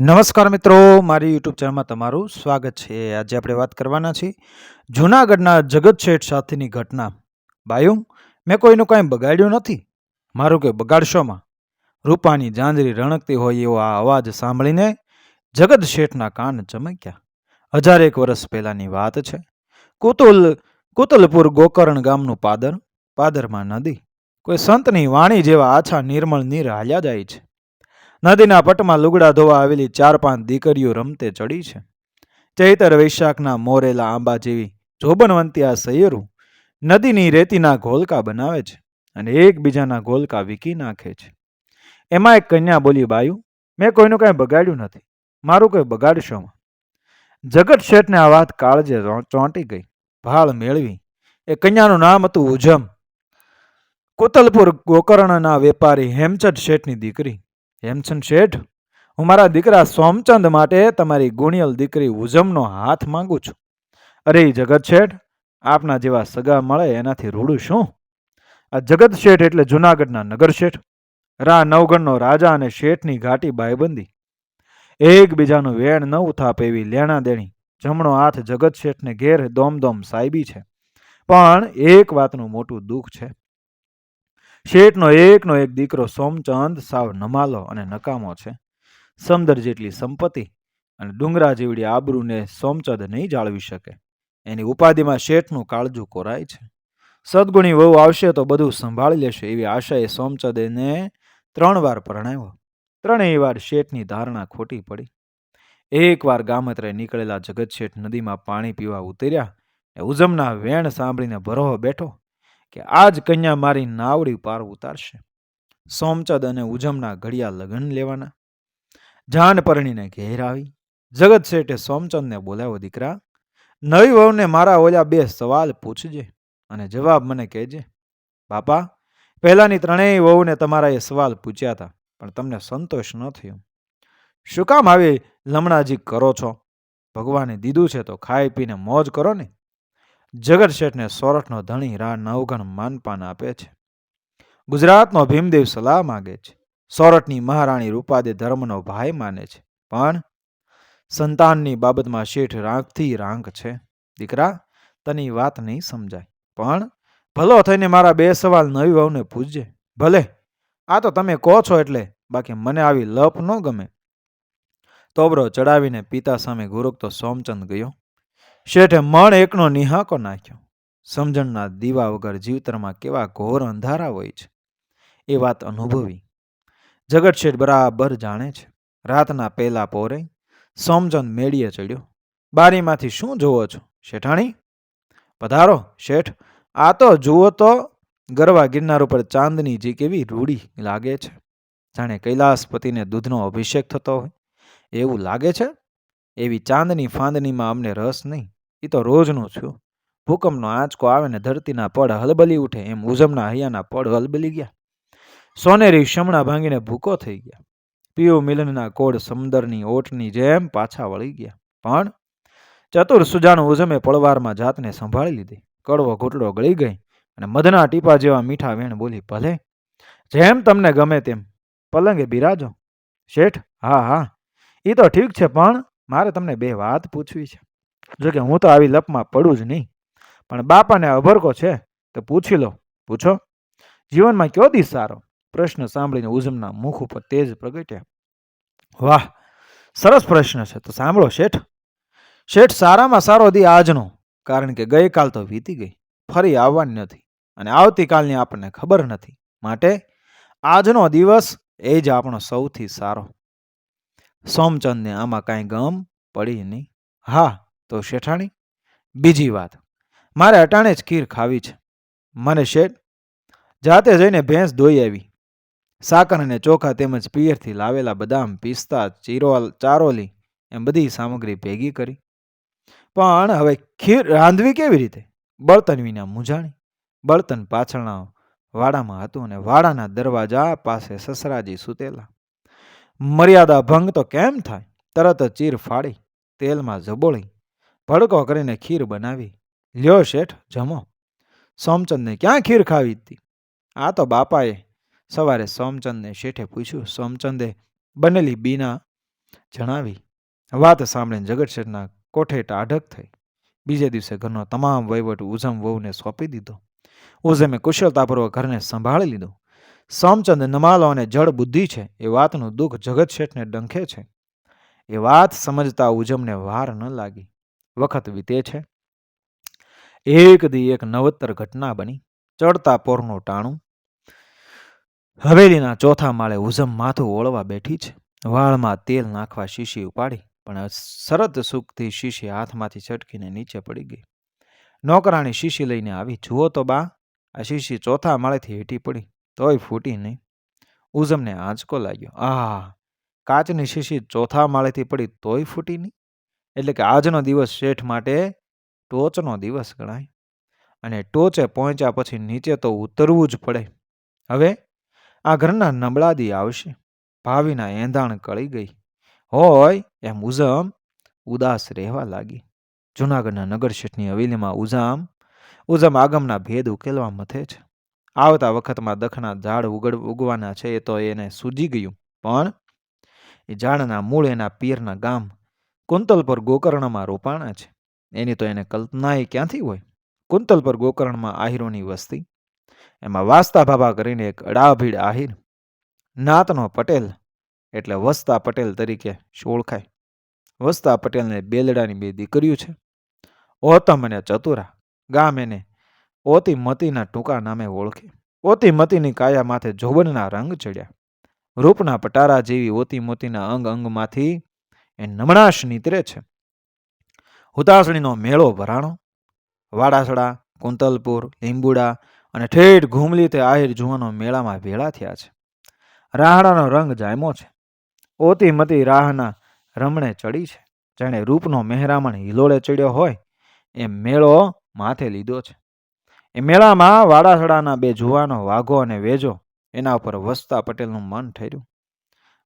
નમસ્કાર મિત્રો, મારી યુટ્યુબ ચેનલમાં તમારું સ્વાગત છે. આજે આપણે વાત કરવાના છીએ જૂનાગઢના જગત શેઠ સાથેની ઘટના. બાયું મેં કોઈનું કાંઈ બગાડ્યું નથી? મારું કોઈ બગાડશોમાં રૂપાની જાંજરી રણકતી હોય એવો આ અવાજ સાંભળીને જગત શેઠના કાન ચમક્યા. હજારેક વર્ષ પહેલાંની વાત છે. કુતુલ, કુતુલપુર ગોકર્ણ ગામનું પાદર, પાદરમાં નદી. કોઈ સંતની વાણી જેવા આછા નિર્મળ નીર હાલ્યા જાય છે. નદીના પટમાં લુગડા ધોવા આવેલી ચાર પાંચ દીકરીઓ રમતે ચડી છે. ચૈતર વૈશાખના મોરેલા આંબા જેવી જોબનવંતી આ સૈયરું નદીની રેતીના ઘોલકા બનાવે છે અને એકબીજાના ઘોલકા વીકી નાખે છે. એમાં એક કન્યા બોલી, બાયું, મેં કોઈનું કાંઈ બગાડ્યું નથી. મારું કોઈ બગાડશો જગત શેઠને આ વાત કાળજે ચોંટી ગઈ. ભાળ મેળવી. એ કન્યાનું નામ હતું ઉજમ. કોતલપુર ગોકર્ણના વેપારી હેમચંદ શેઠની દીકરી. હેમચંદ શેઠ, હું મારા દીકરા સોમચંદ માટે તમારી ગુણિયલ દીકરી ઉજમનો હાથ માંગુ છું. અરે જગત શેઠ, આપના જેવા સગા મળે એનાથી રૂડું શું? આ જગત શેઠ એટલે જુનાગઢના નગર શેઠ, રા નવગણનો રાજા અને શેઠની ઘાટી બાયબંધી. એકબીજાનું વેણ ન ઉથાપ એવી લેણા દેણી, જમણો હાથ જગત શેઠને ઘેર દોમ સાયબી છે. પણ એક વાતનું મોટું દુઃખ છે શેઠનો એકનો એક દીકરો સોમચંદ સાવ નમાલો અને નકામો છે. સમદર જેટલી સંપત્તિ અને ડુંગરા જેવડી આબરૂને સોમચંદ નહીં જાળવી શકે. એની ઉપાધિમાં શેઠનું કાળજું કોરાય છે. સદગુણી વહુ આવશે તો બધું સંભાળી લેશે એવી આશાએ સોમચંદને ત્રણ વાર પરણાવ્યો. ત્રણેય વાર શેઠની ધારણા ખોટી પડી. એકવાર ગામત્રે નીકળેલા જગત શેઠ નદીમાં પાણી પીવા ઉતર્યા એ ઉજમના વેણ સાંભળીને ભરોહો બેઠો. કે આજ કન્યા મારી નાવડી પાર ઉતારશે. સોમચંદ અને ઉજમના ઘડિયા લગ્ન લેવાના. જાન પરણીને ઘેર આવી. જગત શેઠે સોમચંદને બોલાવ્યો, દીકરા, નવી વહુને મારા ઓલા બે સવાલ પૂછજે અને જવાબ મને કહેજે. બાપા, પહેલાની ત્રણેય વહુને તમારા એ સવાલ પૂછ્યા હતા, પણ તમને સંતોષ ન થયો. શું કામ આવી લમણાજી કરો છો? ભગવાને દીધું છે તો ખાઈ પીને મોજ કરો ને. જગત શેઠને સોરઠનો ધણી રા નવગણ માનપાન આપે છે. ગુજરાતનો ભીમદેવ સલાહ માગે છે. સોરઠની મહારાણી રૂપાદે ધર્મનો ભાઈ માને છે. પણ સંતાનની બાબતમાં શેઠ રાંકથી રાંક છે. દીકરા, તની વાત નહીં સમજાય. પણ ભલો થઈને મારા બે સવાલ નવી વહુને પૂછજે. ભલે, આ તો તમે કહો છો એટલે. બાકી મને આવી લપ ન ગમે. તોબરો ચડાવીને પિતા સામે ગુરુકતો સોમચંદ ગયો. શેઠે મણ એકનો નિહાકો નાખ્યો. સમજણના દીવા વગર જીવતરમાં કેવા ઘોર અંધારા હોય છે. એ વાત અનુભવી. જગત શેઠ બરાબર જાણે છે. રાતના પહેલા પોરે સમજન મેળીએ ચડ્યો. બારીમાંથી શું જોવો છો, શેઠાણી? પધારો, શેઠ. આ તો જુઓ તો ગરવા ગિરનાર ઉપર ચાંદની જે કેવી રૂડી લાગે છે. જાણે કૈલાસપતિને દૂધનો અભિષેક થતો હોય. એવું લાગે છે? એવી ચાંદની ફાંદનીમાં અમને રસ નહીં. એ તો રોજનું છું. ભૂકંપનો આંચકો આવે ને ધરતીના પડ હલબલી ઉઠે એમ ઉઝમના હૈયાના પડ હલબલી ગયા. સોનેરી શમણા ભાંગીને ભૂકો થઈ ગયા. પીયુ મિલનના કોડ સમંદરની ઓટની જેમ પાછા વળી ગયા. પણ ચતુર સુજાણું ઉઝમે પળવારમાં જાતને સંભાળી લીધી. કડવો ઘૂંટડો ગળી ગઈ અને મધના ટીપા જેવા મીઠા વેણ બોલી, ભલે. જેમ તમને ગમે તેમ. પલંગે બિરાજો. શેઠ, હા હા. એ તો ઠીક છે, પણ મારે તમને બે વાત પૂછવી છે. જોકે હું તો આવી લપમાં પડું જ નહીં. પણ બાપાને અભરકો છે, તો પૂછી લો, પૂછો. જીવનમાં કયો દી સારો? પ્રશ્ન સાંભળીને ઉજમના મુખ ઉપર તેજ પ્રગટ્યા. વાહ, સરસ પ્રશ્ન છે, તો સાંભળો શેઠ. શેઠ, સારામાં સારો દી આજનો, કારણ કે ગઈકાલ તો વીતી ગઈ, ફરી આવવાની નથી, અને આવતીકાલની આપણને ખબર નથી. માટે આજનો દિવસ એ જ આપણો સૌથી સારો. સોમચંદને આમાં કાંઈ ગમ પડી નહીં. હા તો શેઠાણી, બીજી વાત. મારે અટાણે જ ખીર ખાવી છે. મને શેઠ, જાતે જઈને ભેંસ ધોઈ આવી. સાકર અને ચોખા તેમજ પિયરથી લાવેલા બદામ, પિસ્તા, ચીરોલ, ચારોલી એમ બધી સામગ્રી ભેગી કરી. પણ હવે ખીર રાંધવી કેવી રીતે? બળતણ વિના મૂંઝાણી. બળતણ પાછળના વાડામાં હતું અને વાડાના દરવાજા પાસે સસરાજી સૂતેલા. મર્યાદા ભંગ તો કેમ થાય? તરત ચીર ફાડી તેલમાં જબોળી ભડકો કરીને ખીર બનાવી. લ્યો શેઠ, જમો. સોમચંદને ક્યાં ખીર ખાવી હતી? આ તો બાપાએ સવારે સોમચંદને શેઠે પૂછ્યું. સોમચંદે બનેલી બીના જણાવી. વાત સાંભળીને જગત શેઠના કોઠે ટાઢક થઈ. બીજે દિવસે ઘરનો તમામ વહીવટ ઉઝમ વહુને સોંપી દીધો. ઉઝમે કુશળતાપૂર્વક ઘરને સંભાળી લીધું. સોમચંદ નમાલો અને જળ બુદ્ધિ છે. એ વાતનું દુઃખ જગત શેઠને ડંખે છે. એ વાત સમજતા ઉજમને વાર ન લાગી. વખત વીતે છે. એક દી એક નવતર ઘટના બની. ચડતા પોરનું ટાણું. હવેલીના ચોથા માળે ઉઝમ માથું ઓળવા બેઠી છે. વાળમાં તેલ નાખવા શીશી ઉપાડી, પણ શરત સુખથી શીશી હાથમાંથી છટકીને નીચે પડી ગઈ. નોકરાણી શીશી લઈને આવી, જુઓ તો બા, આ શીશી ચોથા માળેથી હેઠી પડી, તોય ફૂટી નહીં. ઉઝમને આંચકો લાગ્યો, આહ, કાચની શીશી ચોથા માળેથી પડી, તોય ફૂટી નહીં? એટલે કે આજનો દિવસ શેઠ માટે ટોચનો દિવસ ગણાય. અને ટોચે પહોંચ્યા પછી નીચે તો ઉતરવું જ પડે. હવે આ ઘરના નબળાદી આવશે. ભાવિના એંધાણ કળી ગઈ. હોય એમ ઉઝમ ઉદાસ રહેવા લાગી. જૂનાગઢના નગર શેઠની હવેલીમાં ઉઝામ, ઉઝમ આગમના ભેદ ઉકેલવા મથે છે. આવતા વખતમાં દખના ઝાડ ઉગડ, ઉગવાના છે એ તો એને સૂજી ગયું. પણ એ ઝાડના મૂળ એના પિયરના ગામ કુંતલ પર ગોકર્ણમાં રોપાણા છે. એની તો એને કલ્પનાએ ક્યાંથી હોય? કુંતલ પર ગોકર્ણમાં આહિરોની વસ્તી. એમાં વાસ્તા ભાભા કરીને એક અડાભીડ આહિર. નાતનો પટેલ, એટલે વસતા પટેલ તરીકે ઓળખાય. વસતા પટેલને બેલડાની બે દીકરીઓ છે. ઓતમ અને ચતુરા, ગામ એને ઓતી મતીના ટૂંકા નામે ઓળખે. ઓતી મતીની કાયા માથે જોબનના રંગ ચડ્યા. રૂપના પટારા જેવી ઓતી મોતીના અંગ અંગમાંથી એ નમણાશ નીતરે છે. હુતાસણીનો મેળો ભરાણો, વાડાસડા, કુંતલપુર, લીંબુડા અને ઠેઠ ઘૂમલી તે આહિર જુવાનો મેળામાં ભેળા થયા છે. રાહડાનો રંગ જાયમો છે. ઓતી મતી રાહના રમણે ચડી છે. જાણે રૂપનો મહેરામણ હિલોળે ચડ્યો હોય, એ મેળો માથે લીધો છે. એ મેળામાં વાડાસડાના બે જુવાનો વાઘો અને વેજો એના ઉપર વસતા પટેલનું મન ઠર્યું.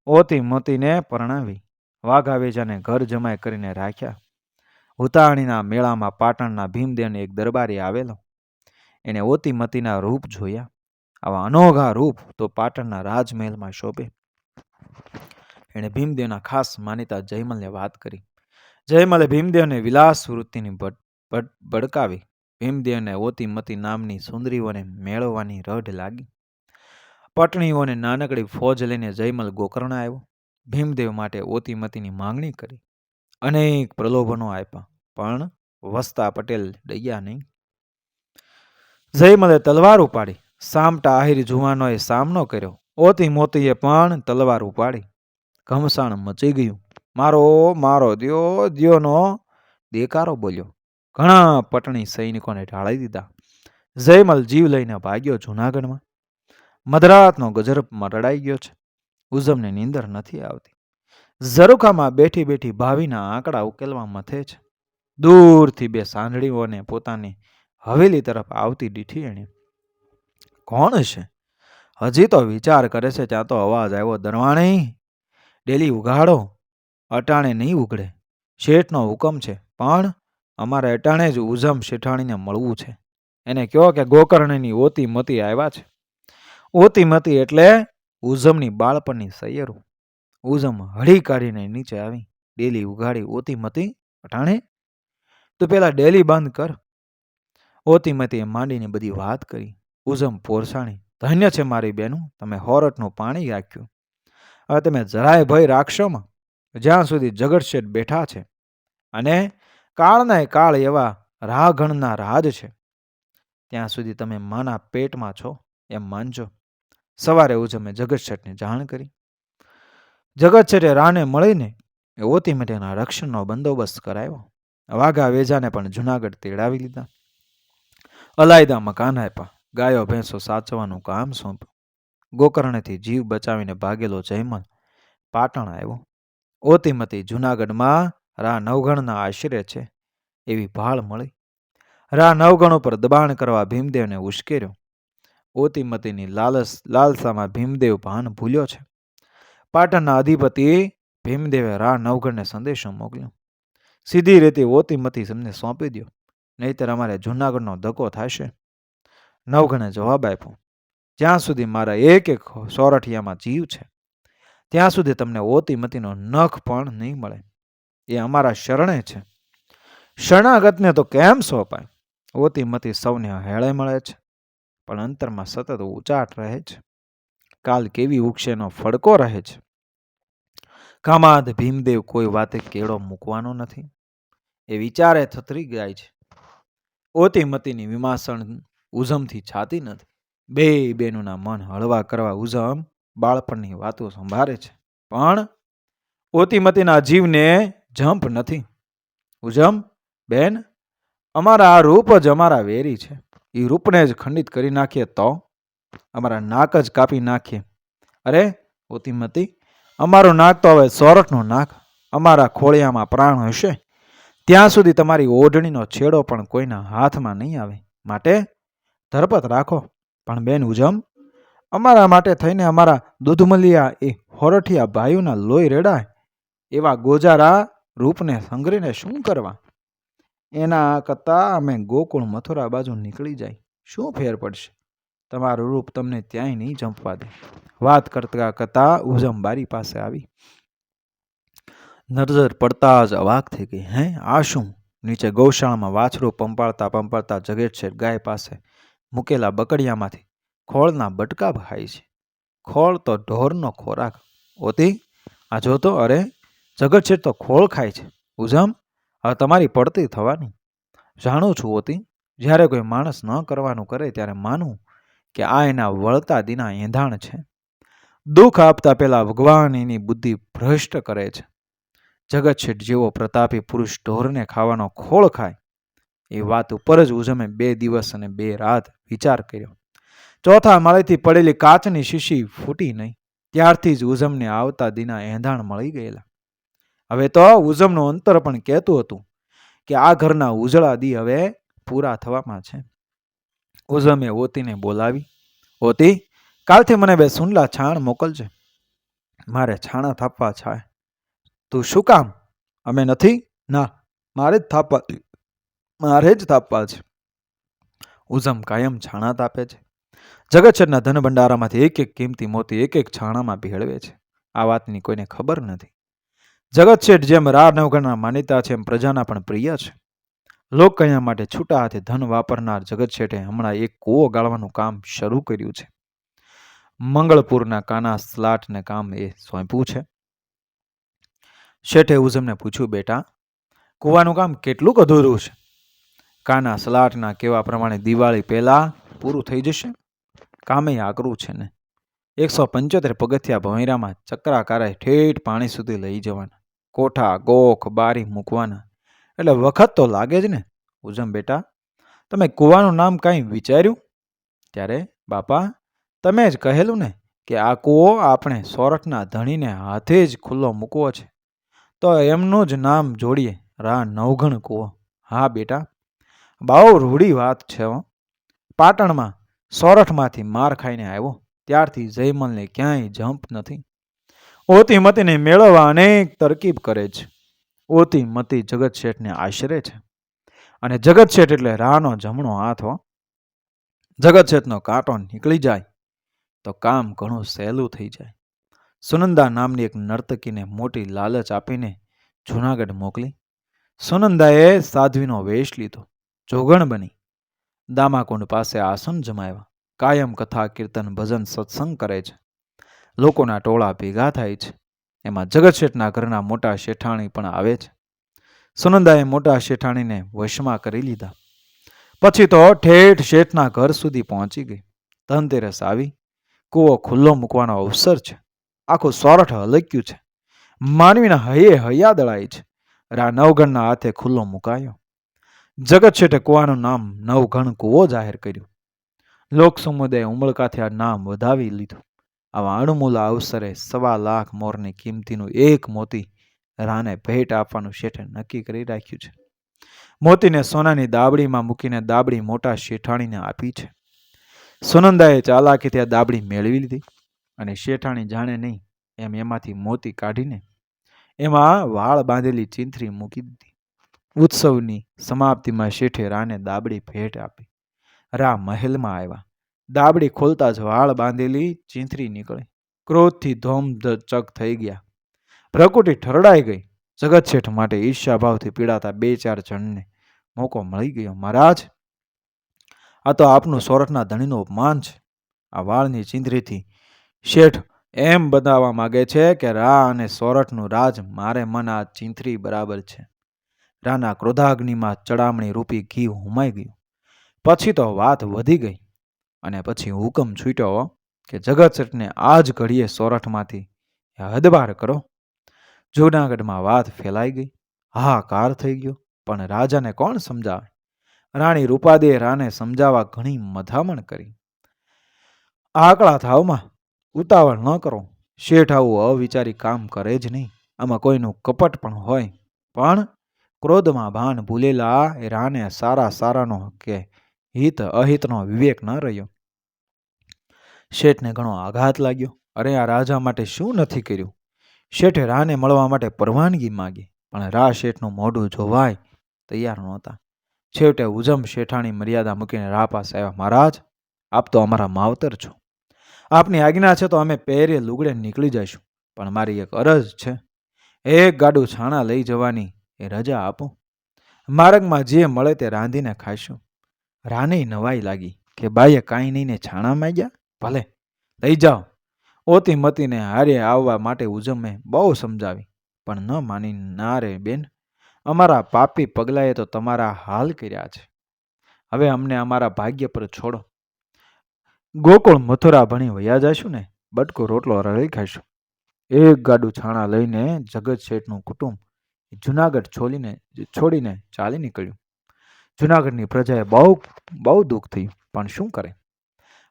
ઓતી મોતીને પરણાવી. વાઘા વેજાને ઘર જમાય કરીને રાખ્યા. ઉતાણીના મેળામાં પાટણના ભીમદેવને એક દરબારી આવેલો. એને ઓતિમતીના રૂપ જોયા. આવા અનોઘા રૂપ તો પાટણના રાજમહેલમાં શોભે. એણે ભીમદેવના ખાસ માનીતા જયમલને વાત કરી. જયમલે ભીમદેવને વિલાસ વૃત્તિની ભડકાવી. ભીમદેવને ઓતિમતી નામની સુંદરીઓને મેળવવાની રઢ લાગી. પટણીઓને નાનકડી ફોજ લઈને જયમલ ગોકર્ણ આવ્યો. ભીમદેવ માટે ઓતી મતીની માંગણી કરી. અનેક પ્રલોભનો આપ્યા પણ વસતા પટેલ ડૈયા નહીં. જયમલે તલવાર ઉપાડી, સામટા આહિર જુવાનોએ સામનો કર્યો. ઓતી મોતીએ પણ તલવાર ઉપાડી. ઘમસાણ મચી ગયું. મારો મારો દ્યો, દ્યોનો દેકારો બોલ્યો. ઘણા પટણી સૈનિકોને ઢાળી દીધા. જયમલ જીવ લઈને ભાગ્યો જૂનાગઢમાં. મધરાતનો ગજરપમાં રડાઈ ગયો છે. ઉઝમને નીંદર નથી આવતી. ઝરૂખામાં બેઠી બેઠી ભાવિના આંકડા ઉકેલવા મથે છે. દૂરથી બે સાંજળીઓને પોતાની હવેલી તરફ આવતી દીઠી એણે, કોણ છે? હજી તો વિચાર કરે છે ત્યાં તો અવાજ આવ્યો, દરવાણી, ડેલી ઉગાડો અટાણે નહીં ઉગડે શેઠનો હુકમ છે, પણ અમારે અટાણે જ ઉઝમ શેઠાણીને મળવું છે. એને કહો કે ગોકર્ણની ઓતી મતી આવ્યા છે. ઓતી મતી એટલે ઉઝમની બાળપણની સૈયરું. ઉઝમ હળી કાઢીને નીચે આવી. ડેલી ઉઘાડી ઓતી મતી અટાણે તું પેલા ડેલી બંધ કર. ઓતી મતીએ માંડીને બધી વાત કરી. ઉઝમ પોરસાણી, ધન્ય છે મારી બેનું, તમે હોરટનું પાણી રાખ્યું. હવે તમે જરાય ભય રાખશોમાં જ્યાં સુધી જગતશેઠ બેઠા છે. અને કાળના કાળ એવા રાહગણના રાજ છે. ત્યાં સુધી તમે માના પેટમાં છો, એમ માનજો. સવારે ઉજમે જગતશેઠને જાણ કરી. જગતશેઠે રાને મળીને ઓતી માટેના રક્ષણનો બંદોબસ્ત કરાવ્યો. વાઘા વેજાને પણ જુનાગઢ તેડાવી લીધા. અલાયદા મકાન આપ્યા. ગાયો, ભેંસો સાચવાનું કામ સોંપ્યું. ગોકર્ણથી જીવ બચાવીને ભાગેલો જયમલ પાટણ આવ્યો. ઓતિમતી જુનાગઢમાં રા નવગણના આશરે છે એવી ભાળ મળી. રા નવગણ ઉપર દબાણ કરવા ભીમદેવને ઉશ્કેર્યો. ઓતીમતીની લાલસ, લાલસામાં ભીમદેવ ભાન ભૂલ્યો છે. પાટણના અધિપતિ ભીમદેવે રા નવગણને સંદેશો મોકલ્યો. સીધી રીતે ઓતીમતી તમને સોંપી દો નહીતર અમારે જુનાગઢનો ધક્કો થશે નવગણે જવાબ આપ્યો, જ્યાં સુધી મારા એક એક સોરઠિયામાં જીવ છે, ત્યાં સુધી તમને ઓતીમતીનો નખ પણ નહીં મળે. એ અમારા શરણે છે. શરણાગતને તો કેમ સોંપાય? ઓતીમતી સૌને હેળે મળે છે. પણ અંતરમાં સતત ઉચાટ રહે છે. કાલ કેવી વૃક્ષેનો ફડકો રહે છે? કામાદ ભીમદેવ કોઈ વાતે કેળો મૂકવાનો નથી. એ વિચારે થતરી જાય છે. ઓતીમતીની વિમાસણ ઉઝમથી છાતી નથી. બે બેનુના મન હળવા કરવા ઉઝમ બાળપણની વાતો સંભાળે છે. પણ ઓતીમતીના જીવને જંપ નથી. ઉઝમ, બેન, અમારા આ રૂપ જ અમારા વેરી છે. એ રૂપને જ ખંડિત કરી નાખીએ તો અમારા નાક જ કાપી નાખીએ. અરે ઓતિમતી અમારું નાક તો હવે સોરઠનું નાક, અમારા ખોળિયામાં પ્રાણ હશે. ત્યાં સુધી તમારી ઓઢણીનો છેડો પણ કોઈના હાથમાં નહીં આવે. માટે ધરપત રાખો. પણ બેન ઉજમ, અમારા માટે થઈને અમારા દૂધમલિયા એ હોરઠિયા ભાઈઓના લોહી રેડાય. એવા ગોજારા રૂપને સંઘરીને શું કરવા? એના કરતાં અમે ગોકુળ મથુરા બાજુ નીકળી જાય. શું ફેર પડશે? તમારું રૂપ તમને ત્યાંય નહીં જંપવા દે. વાત કરતા કરતા ઉજમ બારી પાસે આવી. નજર પડતા જ અવાક થઈ ગઈ. હે, આ શું? નીચે ગૌશાળામાં વાછરું પંપાળતા પંપાળતા જગેટ છે ગાય પાસે મૂકેલા બકડિયામાંથી ખોળના બટકા ભાઈ છે. ખોળ તો ઢોરનો ખોરાક. ઓતી, આ જોતો અરે જગત છે તો ખોળ ખાય છે. ઉજમ હવે તમારી પડતી થવાની. જાણું છું ઓતી, જ્યારે કોઈ માણસ ન કરવાનું કરે ત્યારે માનું કે આ એના વળતા દીના એંધાણ છે. દુઃખ આપતા પહેલાં ભગવાન એની બુદ્ધિ ભ્રષ્ટ કરે છે. જગત છેઠ જેવો પ્રતાપી પુરુષ ઢોરને ખાવાનો ખોળ ખાય. એ વાત ઉપર જ ઉજમે બે દિવસ અને બે રાત વિચાર કર્યો. ચોથા માળેથી પડેલી કાચની શીશી ફૂટી નહીં. ત્યારથી જ ઉજમને આવતા દીના એંધાણ મળી ગયેલા. હવે તો ઉઝમનું અંતર પણ કહેતું હતું કે આ ઘરના ઉજળા દી હવે પૂરા થવામાં છે. ઉઝમે ઓતીને બોલાવી, ઓતી, કાલથી મને બે સુંડલા છાણ મોકલજે. મારે છાણા થાપવા છે તું શું કામ? અમે નથી? ના, મારે જ થાપવા, મારે જ થાપવા છે. ઉઝમ કાયમ છાણા તાપે છે. જગતશેઠના ધન ભંડારામાંથી એક એક કિંમતી મોતી એક એક છાણામાં ભેળવે છે. આ વાતની કોઈને ખબર નથી. જગતશેઠ જેમ રા નવગણના માન્યતા છે એમ પ્રજાના પણ પ્રિય છે. લોક લોકકલ્યાણ માટે છૂટા હાથે ધન વાપરનાર જગતશેઠે હમણાં એક કૂવો ગાળવાનું કામ શરૂ કર્યું છે. મંગળપુરના કાના સ્લાટને કામ એ સોંપ્યું છે. શેઠે ઉઝમને પૂછ્યું, બેટા, કૂવાનું કામ કેટલું અધૂરું છે? કાના સલાટના કેવા પ્રમાણે દિવાળી પહેલાં પૂરું થઈ જશે? કામે આકરું છે ને? એકસો પંચોતેર પગથિયા ભોંયરામાં ચક્રાકારે ઠેઠ પાણી સુધી લઈ જવાના. કોઠા, ગોખ, બારી મૂકવાના. એટલે વખત તો લાગે જ ને ઉજમ બેટા. તમે કૂવાનું નામ કાંઈ વિચાર્યું? ત્યારે, બાપા, તમે જ કહેલું ને કે આ કૂવો આપણે સોરઠના ધણીને હાથે જ ખુલ્લો મૂકવો છે. તો એમનું જ નામ જોડીએ, રા નવઘણ કૂવો. હા, બેટા. બહુ રૂઢી વાત છે, હો. પાટણમાં સોરઠમાંથી માર ખાઈને આવ્યો. ત્યારથી જયમલને ક્યાંય જંપ નથી. ઓતી મતીને મેળવવા અનેક તરકીબ કરે છે. ઓતી મતી જગત શેઠને આશરે છે. અને જગત શેઠ એટલે રાનો, જમણો હાથ. હો જગત શેઠનો કાંટો નીકળી જાય, તો કામ ઘણું સહેલું થઈ જાય. સુનંદા નામની એક નર્તકીને મોટી લાલચ આપીને જૂનાગઢ મોકલી. સુનંદાએ સાધ્વીનો વેશ લીધો, જોગણ બની. દામાકુંડ પાસે આસન જમાવ્યા. કાયમ કથા, કીર્તન, ભજન, સત્સંગ કરે છે. લોકોના ટોળા ભેગા થાય છે. એમાં જગતશેઠના ઘરના મોટા શેઠાણી પણ આવે છે. સુનંદાએ મોટા શેઠાણીને વશમાં કરી લીધા. પછી તો ઠેઠ શેઠના ઘર સુધી પહોંચી ગઈ. ધનતેરસ આવી. કૂવો ખુલ્લો મૂકવાનો અવસર છે. આખું સોરઠ હલક્યું છે. માનવીના હયે હૈયા દળાય છે. રા નવગણના હાથે ખુલ્લો મુકાયો. જગત શેઠે કુવાનું નામ નવઘણ કૂવો જાહેર કર્યું. લોક સમુદાય ઉમળકાથી આ નામ વધાવી લીધું. આવા અણમૂલા અવસરે સવા લાખ મોરની કિંમતીનું એક મોતી રાને ભેટ આપવાનું શેઠે નક્કી કરી રાખ્યું છે. મોતીને સોનાની દાબડીમાં મૂકીને દાબડી મોટા શેઠાણીને આપી છે. સુનંદાએ ચાલાકીથી આ દાબડી મેળવી લીધી અને શેઠાણી જાણે નહીં એમ એમાંથી મોતી કાઢીને એમાં વાળ બાંધેલી ચીંથરી મૂકી દીધી. ઉત્સવની સમાપ્તિમાં શેઠે રાને દાબડી ભેટ આપી. રા મહેલમાં આવ્યા. દાબડી ખોલતા જ વાળ બાંધેલી ચીંથરી નીકળી. ક્રોધથી ધોમધચક થઈ ગયા. પ્રકૃતિ ઠરડાઈ ગઈ. જગત શેઠ માટે ઈર્ષ્યાભાવથી પીડાતા બે ચાર જણને મોકો મળી ગયો. મહારાજ, આ તો આપનું સોરઠના ધણીનું અપમાન છે. આ વાળની ચીંધરીથી શેઠ એમ બતાવવા માગે છે કે રા અને સોરઠનું રાજ મારે મન આ ચિંથરી બરાબર છે. રાના ક્રોધાગ્નિમાં ચડામણી રૂપી ઘી હુમાઈ ગયું. પછી તો વાત વધી ગઈ. અને પછી હુકમ છૂટ્યો કે જગત શેઠને આ જ ઘડીએ સોરઠમાંથી હદબાર કરો. જૂનાગઢમાં વાત ફેલાઈ ગઈ, હાહાકાર થઈ ગયો, પણ રાજાને કોણ સમજાવે? રાણી રૂપાદે રાને સમજાવવા ઘણી મથામણ કરી. આકળા થાવમાં ઉતાવળ ન કરો શેઠ આવું અવિચારી કામ કરે જ નહીં, આમાં કોઈનું કપટ પણ હોય. પણ ક્રોધમાં ભાન ભૂલેલા એ રાને સારા સારાનો કે હિત, અહિતનો વિવેક ન રહ્યો. શેઠને ઘણો આઘાત લાગ્યો. અરે, આ રાજા માટે શું નથી કર્યું? શેઠે રાને મળવા માટે પરવાનગી માગી, પણ રા શેઠનું મોઢું જોવાય તૈયાર નહોતા. છેવટે ઉજમ શેઠાણી મર્યાદા મૂકીને રા પાસે આવ્યા, મહારાજ, આપ તો અમારા માવતર છો. આપની આજ્ઞા છે તો અમે પહેરે લુગડે નીકળી જઈશું, પણ મારી એક અરજ છે. એક ગાડું છાણા લઈ જવાની એ રજા આપો. માર્ગમાં જે મળે તે રાંધીને ખાઈશું. રાને નવાઈ લાગી કે બાઈએ કાંઈ નહીં ને છાણા માંગ્યા? ભલે, લઈ જાઓ. ઓતી મતીને હારે આવવા માટે ઉજમે બહુ સમજાવી. પણ ન માની ના રે બેન, અમારા પાપી પગલાએ તો તમારા હાલ કર્યા છે. હવે અમને અમારા ભાગ્ય પર છોડો. ગોકુળ મથુરા ભણી વયા જઈશું ને, બટકો રોટલો રળી ખાઈશું. એક ગાડું છાણા લઈને જગત શેઠનું કુટુંબ જુનાગઢ છોલીને, છોડીને ચાલી નીકળ્યું. જુનાગઢની પ્રજાએ બહુ બહુ દુઃખ થયું. પણ શું કરે?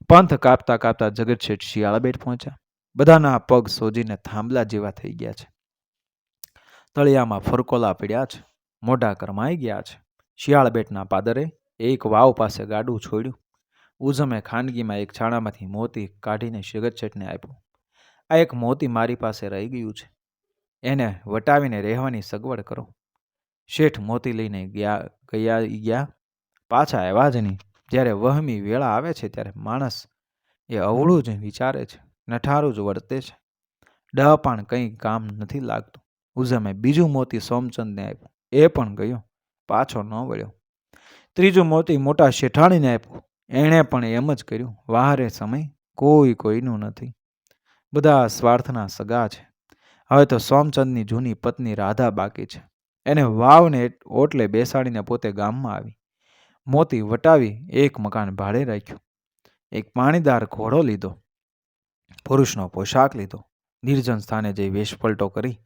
પંથ કાપતા કાપતા જગત શેઠ શિયાળા બેટ પહોંચ્યા. બધાના પગ સોજીને થાંભલા જેવા થઈ ગયા છે. તળિયામાં ફરકોલા પીડ્યા છે. મોઢા કરમાઈ ગયા છે. શિયાળ બેટના પાદરે એક વાવ પાસે ગાડું છોડ્યું. ઉઝમે ખાનગીમાં એક છાણામાંથી મોતી કાઢીને જગત શેઠને આપ્યું. આ એક મોતી મારી પાસે રહી ગયું છે. એને વટાવીને રહેવાની સગવડ કરો. શેઠ મોતી લઈને ગયા ગયા ગયા. પાછા આવ્યા જ નહીં. જ્યારે વહમી વેળા આવે છે ત્યારે માણસ એ અવળું જ વિચારે છે નઠારું જ વર્તે છે. ડહપાણ કંઈ કામ નથી લાગતું. ઉઝમે બીજું મોતી સોમચંદને આપ્યું. એ પણ ગયો. પાછો ન વળ્યો. ત્રીજું મોતી મોટા શેઠાણીને આપ્યું. એણે પણ એમ જ કર્યું. વાહરે સમય કોઈ કોઈનું નથી. બધા સ્વાર્થના સગા છે. હવે તો સોમચંદની જૂની પત્ની રાધા બાકી છે. એને વાવને ઓટલે બેસાડીને પોતે ગામમાં આવી. મોતી વટાવી એક મકાન ભાડે રાખ્યું. એક પાણીદાર ઘોડો લીધો. પુરુષનો પોશાક લીધો. નિર્જન સ્થાને જઈ વેશપલટો કરી.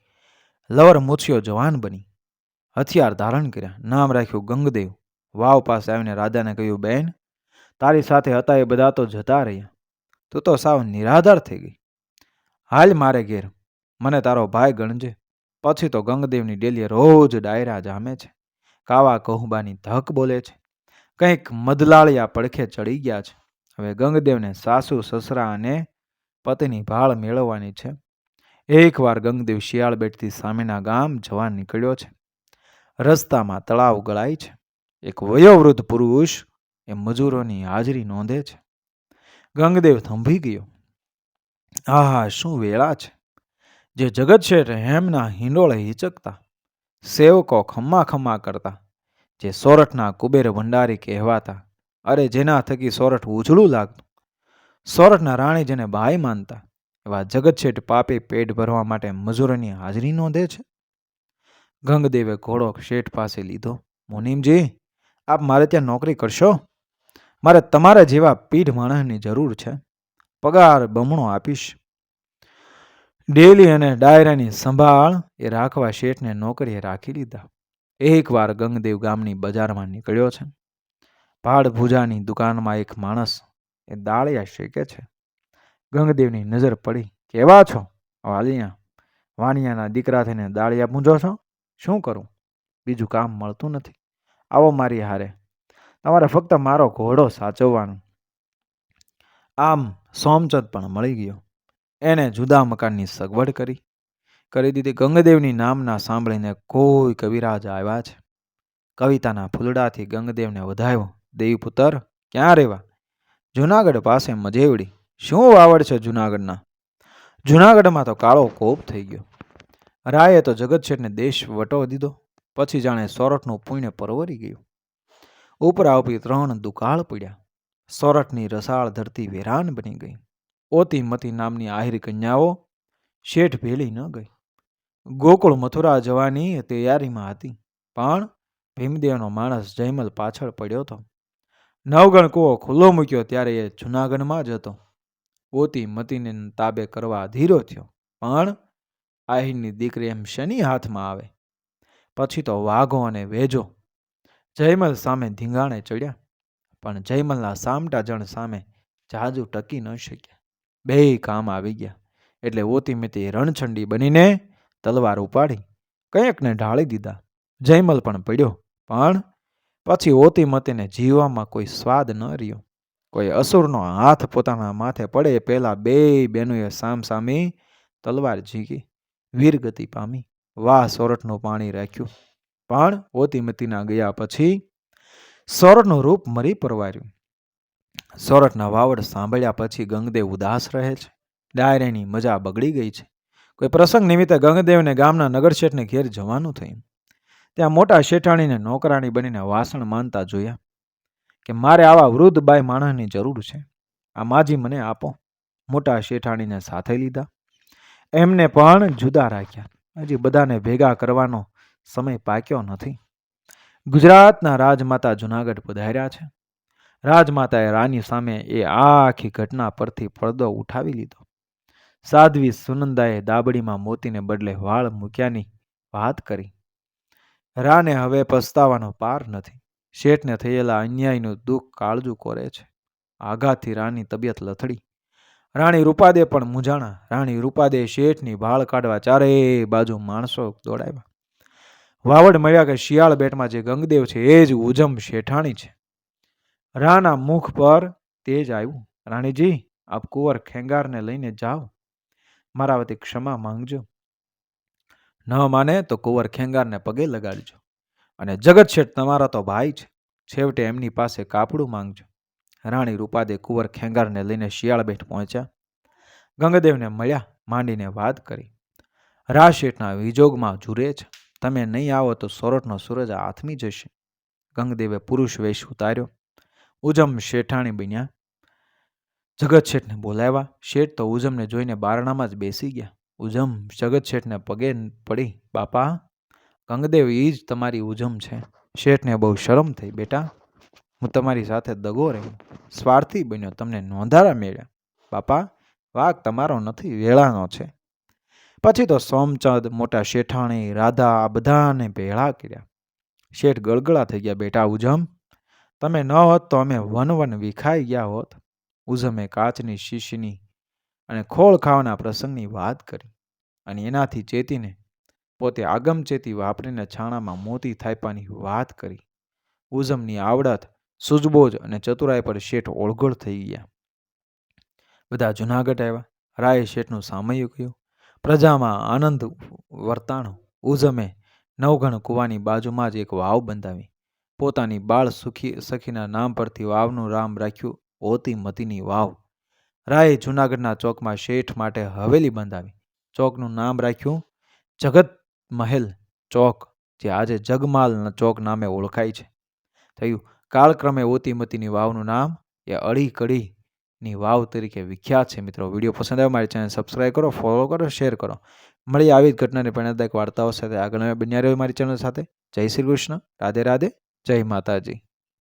લવર મૂછ્યો જવાન બની. હથિયાર ધારણ કર્યા. નામ રાખ્યું ગંગદેવ. વાવ પાસે આવીને રાધાને કહ્યું બેન તારી સાથે હતા એ બધા તો જતા રહ્યા. તું તો સાવ નિરાધાર થઈ ગઈ. હાલ મારે ઘેર. મને તારો ભાઈ ગણજે. પછી તો ગંગદેવની ડેલીએ રોજ ડાયરા જામે છે. કાવા કહુબાની ધક બોલે છે. કંઈક મદલાળિયા પડખે ચડી ગયા છે. હવે ગંગદેવને સાસુ, સસરા અને પતિની ભાળ મેળવવાની છે. એકવાર ગંગદેવ શિયાળ બેટથી સામેના ગામ જવા નીકળ્યો છે. રસ્તામાં તળાવ ગળાય છે. એક વયોવૃદ્ધ પુરુષ એ મજૂરોની હાજરી નોંધે છે. ગંગદેવ થંભી ગયો. આહા, શું વેળા છે? જે જગત શેઠ હેમના હિંડોળે હિચકતા. સેવકો ખમ્મા ખમ્મા કરતા, જે સોરઠના કુબેર ભંડારી કહેવાતા, અરે જેના થકી સોરઠ ઉજળું લાગતું. સોરઠના રાણી જેને ભાઈ માનતા, એવા જગત શેઠ પાપે પેટ ભરવા માટે મજૂરોની હાજરી નોંધે છે? ગંગદેવે ઘોડો શેઠ પાસે લીધો, મુનિમજી, આપ મારે ત્યાં નોકરી કરશો? મારે તમારા જેવા પીઢ માણસની જરૂર છે. પગાર બમણો આપીશ. ડેલી અને ડાયરાની સંભાળ એ રાખવા શેઠને નોકરીએ રાખી લીધા. એકવાર ગંગદેવ ગામની બજારમાં નીકળ્યો છે. ભૂજાની દુકાનમાં એક માણસ એ દાળિયા શેકે છે. ગંગદેવની નજર પડી. કેવા છો? વાલિયા વાણિયાના દીકરા થઈને દાળિયા પૂંજો છો? શું કરું? બીજું કામ મળતું નથી. આવો મારી હારે. તમારે ફક્ત મારો ઘોડો સાચવવાનો. આમ સોમચંદ પણ મળી ગયો. એને જુદા મકાનની સગવડ કરી. કરી દીધી ગંગદેવની નામના સાંભળીને કોઈ કવિરાજ આવ્યા છે કવિતાના ફૂલડાથી ગંગદેવને વધાયો દેવીપુત્ર, ક્યાં રહેવા જુનાગઢ પાસે મજેવડી. શું વાવડ છે જુનાગઢના? જુનાગઢમાં તો કાળો કોપ થઈ ગયો. રાયે તો જગતશેઠને દેશ વટો દીધો. પછી જાણે સોરઠનું પુણ્ય પરવરી ગયું. ઉપરા ઉપરી ત્રણ દુકાળ પડ્યા. સોરઠની રસાળ ધરતી વેરાન બની ગઈ. ઓતી મતી નામની આહિર કન્યાઓ શેઠ ભેળી ન ગઈ. ગોકુળ મથુરા જવાની તૈયારીમાં હતી, પણ ભીમદેવનો માણસ જયમલ પાછળ પડ્યો હતો. નવગણ કૂવો ખુલ્લો મૂક્યો ત્યારે એ જૂનાગઢમાં જ હતો. ઓતી મતીને તાબે કરવા ધીરો થયો, પણ આહીરની દીકરી એમ શની હાથમાં આવે? પછી તો વાઘો અને વેજો. જયમલ સામે ધીંગાણે ચડ્યા, પણ જયમલના સામટા જણ સામે જાજુ ટકી ન શક્યા. બેય કામ આવી ગયા. એટલે ઓતી મિતી રણછંડી બનીને તલવાર ઉપાડી કંઈકને ઢાળી દીધા. જયમલ પણ પડ્યો, પણ પછી ઓતી મતીને જીવવામાં કોઈ સ્વાદ ન રહ્યો. કોઈ અસુરનો હાથ પોતાના માથે પડે પહેલા બે બહેનોએ સામસામી તલવાર ઝીકી, વીરગતિ પામી, વાહ સોરઠનું પાણી રાખ્યું. પણ ઓતીમતીના ગયા પછી સોરઠનું રૂપ મરી પરવાર્યું. સોરઠના વાવડ સાંભળ્યા પછી ગંગદેવ ઉદાસ રહે છે. ડાયરેની મજા બગડી ગઈ છે. કોઈ પ્રસંગ નિમિત્તે ગંગદેવને ગામના નગરશેઠને ઘેર જવાનું થયું. ત્યાં મોટા શેઠાણીને નોકરાણી બનીને વાસણ માનતા જોયા કે મારે આવા વૃદ્ધ બાય માણસની જરૂર છે. આ માજી મને આપો. મોટા શેઠાણીને સાથે લીધા. એમને પણ જુદા રાખ્યા. હજી બધાને ભેગા કરવાનો સમય પાક્યો નથી. ગુજરાતના રાજમાતા જુનાગઢ પધાર્યા છે. રાજમાતાએ રાની સામે એ આખી ઘટના પરથી પડદો ઉઠાવી લીધો. સાધ્વી સુનંદાએ દાબડીમાં મોતીને બદલે વાળ મૂક્યાની વાત કરી. રાને હવે પસ્તાવાનો પાર નથી. શેઠને થયેલા અન્યાયનું દુઃખ કાળજું કોરે છે. આઘાતથી રાની તબિયત લથડી. રાણી રૂપાદે પણ મૂંઝાણા. રાણી રૂપાદે શેઠની ભાળ કાઢવા ચારેય બાજુ માણસો દોડાવ્યા. વાવડ મળ્યા કે શિયાળ બેટમાં જે ગંગદેવ છે, એ જ ઉજમ શેઠાણી છે. રાના મુખ પર તેજ આવ્યું. રાણીજી, આપ કુંવર ખેંગારને લઈને જાઓ. મારા વતી ક્ષમા માંગજો. ન માને તો કુંવર ખેંગારને પગે લગાડજો. અને જગત શેઠ તમારા તો ભાઈ છે. છેવટે એમની પાસે કાપડું માંગજો. રાણી રૂપાદે કુંવર ખેંગારને લઈને શિયાળ બેઠ પહોંચ્યા. ગંગદેવને મળ્યા, માંડીને વાત કરી. રા શેઠના વિજોગમાં જુરે છે. તમે નહીં આવો તો સોરઠનો સૂરજ આથમી જશે. ગંગદેવે પુરુષ વેશ ઉતાર્યો. ઉજમ શેઠાણી બન્યા. જગત શેઠને બોલાવ્યા. શેઠ તો ઉજમને જોઈને બારણામાં જ બેસી ગયા. ઉજમ જગત શેઠને પગે પડી. બાપા, કંગદેવ એ જ તમારી ઉજમ છે. શેઠને બહુ શરમ થઈ, બેટા. હું તમારી સાથે દગો રહ્યો. સ્વાર્થી બન્યો, તમને નોંધારા મેળ્યા. બાપા, વાઘ તમારો નથી, વેળાનો છે. પછી તો સોમચંદ, મોટા શેઠાણી, રાધા આ બધાને ભેળા કર્યા. શેઠ ગળગળા થઈ ગયા. બેટા ઉજમ તમે ન હોત તો અમે વન વન વિખાઈ ગયા હોત. ઉઝમે કાચની શીશીની અને ખોળ ખાવાના પ્રસંગની વાત કરી અને એનાથી ચેતીને પોતે આગમચેતી વાપરીને છાણામાં મોતી થાયપાની વાત કરી. ઉઝમની આવડત સુજબોજ અને ચતુરાઈ પર શેઠ ઓળઘોળ થઈ ગયા. બધા જૂનાગઢ આવ્યા. રાયે શેઠનું સામયું કહ્યું, પ્રજામાં આનંદ વર્તાણો. ઉઝમે નવઘણ કૂવાની બાજુમાં જ એક વાવ બંધાવી પોતાની બાળ સુખી, સખીના નામ પરથી વાવનું રામ રાખ્યું ઓતી મતીની વાવ. રાયે જૂનાગઢના ચોકમાં શેઠ માટે હવેલી બંધાવી. ચોકનું નામ રાખ્યું, જગત મહેલ ચોક, જે આજે જગમાલ ચોક નામે ઓળખાય છે. થયું, કાળક્રમે ઓતીમતીની વાવનું નામ એ અડી કડીની વાવ તરીકે વિખ્યાત છે. મિત્રો, વીડિયો પસંદ આવે મારી ચેનલ સબસ્ક્રાઈબ કરો ફોલો કરો શેર કરો. મળી આવી જ ઘટનાની પ્રેરણાદાયક વાર્તાઓ સાથે આગળ બન્યા રહ્યો મારી ચેનલ સાથે. જય શ્રી કૃષ્ણ. રાધે રાધે. જય માતાજી.